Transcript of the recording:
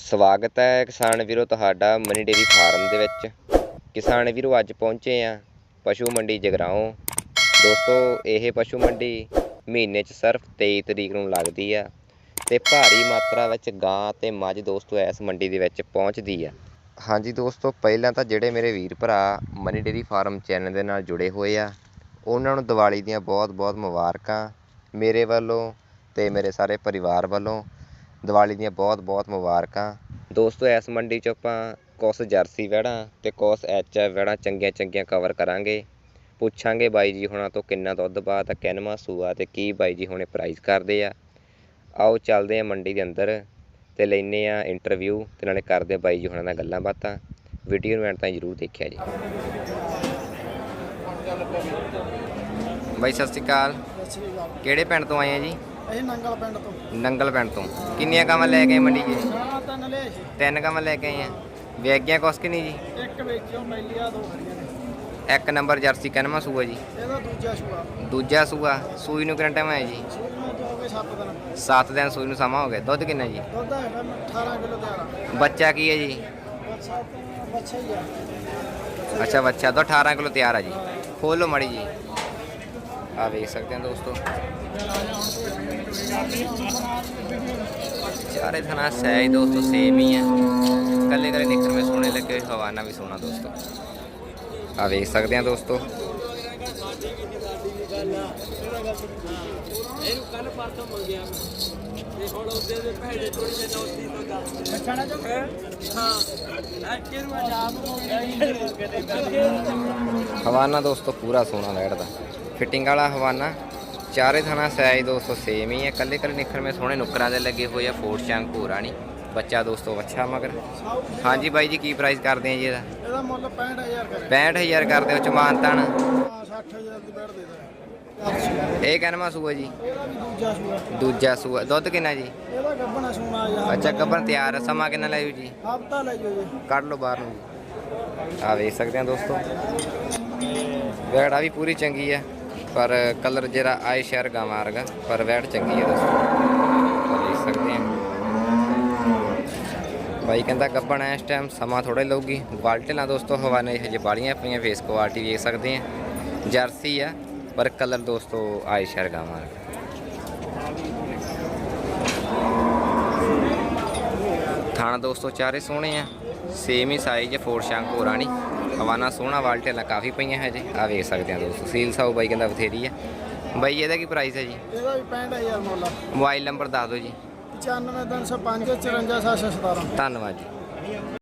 ਸਵਾਗਤ ਹੈ ਕਿਸਾਨ ਵੀਰੋ ਤੁਹਾਡਾ ਮਨੀ ਡੇਰੀ ਫਾਰਮ ਦੇ ਵਿੱਚ। ਕਿਸਾਨ ਵੀਰੋ, ਅੱਜ ਪਹੁੰਚੇ ਆ ਪਸ਼ੂ ਮੰਡੀ ਜਗਰਾਓਂ ਦੋਸਤੋ, ਇਹ ਪਸ਼ੂ ਮੰਡੀ ਮਹੀਨੇ 'ਚ ਸਿਰਫ 23 ਤਰੀਕ ਨੂੰ ਲੱਗਦੀ ਆ ਤੇ ਭਾਰੀ ਮਾਤਰਾ ਵਿੱਚ ਗਾਂ ਤੇ ਮੱਝ ਦੋਸਤੋ ਇਸ ਮੰਡੀ ਦੇ ਵਿੱਚ ਪਹੁੰਚਦੀ ਆ। ਹਾਂਜੀ ਦੋਸਤੋ, ਪਹਿਲਾਂ ਤਾਂ ਜਿਹੜੇ ਮੇਰੇ ਵੀਰ ਭਰਾ ਮਨੀ ਡੇਰੀ ਫਾਰਮ ਚੈਨਲ ਦੇ ਨਾਲ ਜੁੜੇ ਹੋਏ ਆ, ਉਹਨਾਂ ਨੂੰ ਦੀਵਾਲੀ ਦੀਆਂ ਬਹੁਤ-ਬਹੁਤ ਮੁਬਾਰਕਾਂ ਮੇਰੇ ਵੱਲੋਂ ਤੇ ਮੇਰੇ ਸਾਰੇ ਪਰਿਵਾਰ ਵੱਲੋਂ। ਦੀਵਾਲੀ ਦੀਆਂ ਬਹੁਤ-ਬਹੁਤ ਮੁਬਾਰਕਾਂ। ਦੋਸਤੋ, ਇਸ ਮੰਡੀ 'ਚੋਂ ਆਪਾਂ ਕੁਛ ਜਰਸੀ ਵੈੜਾਂ ਅਤੇ ਕੁਛ ਐਚ ਐਫ ਵਹਿੜਾਂ ਚੰਗੀਆਂ ਚੰਗੀਆਂ ਕਵਰ ਕਰਾਂਗੇ। ਪੁੱਛਾਂਗੇ ਬਾਈ ਜੀ ਹੁਣਾਂ ਤੋਂ ਕਿੰਨਾ ਦੁੱਧ ਬਾਤ ਆ ਕਿੰਨਵਾਂ ਸੂਆ ਅਤੇ ਕੀ ਬਾਈ ਜੀ ਹੁਣੇ ਪ੍ਰਾਈਜ਼ ਕਰਦੇ ਆ। ਆਓ ਚੱਲਦੇ ਆ ਮੰਡੀ ਦੇ ਅੰਦਰ ਤੇ ਲੈਨੇ ਆ ਇੰਟਰਵਿਊ ਤੇ ਨਾਲੇ ਕਰਦੇ ਬਾਈ ਜੀ ਹੁਣਾਂ ਨਾਲ ਗੱਲਾਂ ਬਾਤਾਂ। ਵੀਡੀਓ ਨੂੰ ਐਂਡ ਤਾਈਂ ਜਰੂਰ ਦੇਖਿਆ ਜੀ। ਬਾਈ ਸਤਿ ਸ਼੍ਰੀ ਅਕਾਲ ਸਤਿ ਸ਼੍ਰੀ ਅਕਾਲ। ਕਿਹੜੇ ਪਿੰਡ ਤੋਂ ਆਏ ਆ ਜੀ? ਅਸੀਂ ਨੰਗਲ ਪਿੰਡ ਤੋਂ। ਨੰਗਲ ਪਿੰਡ ਤੋਂ। ਕਿੰਨੀਆਂ ਕਾਵਾਂ ਲੈ ਕੇ ਆਏ ਮੰਡੀ 'ਚ? ਤਿੰਨ ਲਿਆ ਸੀ ਤਿੰਨ ਕਾਵਾਂ ਲੈ ਕੇ ਆਏ ਆ। ਵੇਗੀਆਂ ਕੁਛ ਕਿ ਨਹੀਂ ਜੀ? ਇੱਕ ਵੇਚਿਓ ਮੈਲੀ ਆ ਦੋ ਖੜੀਆਂ ਨੇ। ਇੱਕ ਨੰਬਰ ਜਰਸੀ ਕਿੰਨਵਾਂ ਸੂਆ ਜੀ। ਇਹਦਾ ਦੂਜਾ ਸ਼ੂਆ। ਦੂਜਾ ਸੂਆ। ਸੂਈ ਨੂੰ ਕਿੰਨਾ ਟਾਈਮ ਹੈ ਜੀ? ਸੂਈਆਂ ਤੋਂ ਹੋ ਗਏ 7 ਦਿਨ। 7 ਦਿਨ ਸੂਈ ਨੂੰ ਸਮਾਂ ਹੋ ਗਿਆ। ਦੁੱਧ ਕਿੰਨਾ ਜੀ? ਦੁੱਧ ਹੈਗਾ 18 ਕਿਲੋ ਤਿਆਰ ਆ। ਬੱਚਾ ਕੀ ਹੈ ਜੀ? ਬੱਚਾ ਤੇ ਬੱਚਾ ਹੀ ਆ। ਅੱਛਾ ਬੱਚਾ ਤਾਂ 18 ਕਿਲੋ ਤਿਆਰ ਆ ਜੀ। ਖੋਲੋ ਮੜੀ ਜੀ। ਆ ਵੇਖ ਸਕਦੇ ਹੋ ਦੋਸਤੋ। ਚਾਰੇ ਥਣਾ ਸਹਿਜ ਦੋਸਤੋ ਸੇਮ ਹੀ ਹੈ। ਕੱਲੇ ਕੱਲੇ ਨਿਕਰ ਵਿੱਚ ਸੋਹਣੇ ਲੱਗੇ, ਹਵਾਨਾ ਵੀ ਸੋਹਣਾ ਦੋਸਤੋ। ਆ ਵੇਖ ਸਕਦੇ ਆ ਦੋਸਤੋ। ਇਹਨੂੰ ਕੱਲ ਪਰਸੋਂ ਮੰਗਿਆ ਤੇ ਹੁਣ ਉਹਦੇ ਦੇ ਭੇੜੇ ਥੋੜੀ ਜਿਹੀ ਨੌਤੀ ਤੋਂ ਦੱਸ ਅੱਛਾ ਜੋ ਹਾਂ ਅੱਜ ਕਿਹਨੂੰ ਆਜਾਬ ਹੋ ਹਵਾਨਾ ਦੋਸਤੋ, ਪੂਰਾ ਸੋਹਣਾ ਬੈਠਦਾ ਫਿਟਿੰਗ ਵਾਲਾ ਹਵਾਨਾ। ਚਾਰੇ ਥਾਣਾ ਸਾਈਜ਼ ਦੋਸਤੋ ਸੇਮ ਹੀ ਹੈ। ਕੱਲੇ ਕੱਲੇ ਨਿਖਰ ਮੇ ਸੋਹਣੇ ਨੁਕਰਾਂ ਦੇ ਲੱਗੇ ਹੋਏ ਆ। ਫੋਰ ਚੰਗ ਭੂਰਾ ਨਹੀਂ। ਬੱਚਾ ਦੋਸਤੋ ਅੱਛਾ ਮਗਰ। ਹਾਂਜੀ ਬਾਈ ਜੀ ਕੀ ਪ੍ਰਾਈਸ ਕਰਦੇ ਆ ਜੀ ਇਹਦਾ? ਇਹਦਾ ਮੁੱਲ 65000 ਕਰੇ 65000 ਕਰਦੇ ਹੋ ਚਮਾਨਤਨ ਹਾਂ 60000 ਦੀ ਬੈਠ ਦੇ ਦੇ ਇਹ ਕਹਿਣਾ ਸੂਆ ਜੀ? ਦੂਜਾ ਸ਼ੂਆ। ਦੂਜਾ ਸੂਆ। ਦੁੱਧ ਕਿੰਨਾ ਜੀ? ਇਹਦਾ ਗੱਬਣਾ ਸੂਣਾ ਆ ਅੱਛਾ ਗੱਬਰ ਤਿਆਰ ਆ, ਸਮਾਂ ਕਿੰਨਾ ਲਾਇਓ ਜੀ? ਹਫਤਾ ਲੈ ਜਾਓ ਜੀ। ਕੱਢ ਲਓ ਬਾਹਰ ਨੂੰ। ਆ ਵੇਖ ਸਕਦੇ ਆ ਦੋਸਤੋ। ਵੈੜਾ ਵੀ ਪੂਰੀ ਚੰਗੀ ਹੈ ਪਰ ਕਲਰ ਜਿਹੜਾ ਆਈ ਸ਼ਹਿਰ ਗਾਵਾਂ ਵਰਗਾ, ਪਰ ਵੈਟ ਚੰਗੀ ਹੈ ਦੋਸਤੋ। ਆ ਵੇਖ ਸਕਦੇ ਆ ਬਾਈ ਕਹਿੰਦਾ ਗੱਬਣ ਇਸ ਟਾਈਮ ਸਮਾਂ ਥੋੜਾ ਲਊਗੀ। ਕੁਆਲਿਟੀ ਨਾਲ ਦੋਸਤੋ ਹਵਾਨੇ ਹਜੇ ਬਾਲੀਆਂ ਪਈਆਂ ਫੇਸ ਕੁਆਲਿਟੀ ਵੇਖ ਸਕਦੇ ਆ ਜਰਸੀ ਆ, ਪਰ ਕਲਰ ਦੋਸਤੋ ਆਈ ਸ਼ਹਿਰ ਗਾਵਾਂ ਵਰਗਾ। ਥਾਣਾ ਦੋਸਤੋ, ਚਾਰੇ ਸੋਹਣੇ ਆ। ਸੇਮ ਹੀ ਸਾਈਜ਼ ਫੋਰ ਸ਼ਾਂਕ ਹੋਰਾਂ ਨਹੀਂ ਹਵਾਨਾ ਸੋਹਣਾ ਵਾਲਟੇਲਾਂ ਕਾਫੀ ਪਈਆਂ ਹਜੇ ਆ ਵੇਖ ਸਕਦੇ ਆ ਦੋਸਤੋ ਸੀਲ ਸਾਊ ਬਾਈ ਕਹਿੰਦਾ ਬਥੇਰੀ ਆ। ਬਾਈ ਇਹਦਾ ਕੀ ਪ੍ਰਾਈਸ ਹੈ ਜੀ? ਇਹਦਾ ਵੀ 65000 ਮੁੱਲ ਆ। ਮੋਬਾਈਲ ਨੰਬਰ ਦੱਸ ਦਿਓ ਜੀ। 95 305 54 717 ਧੰਨਵਾਦ ਜੀ।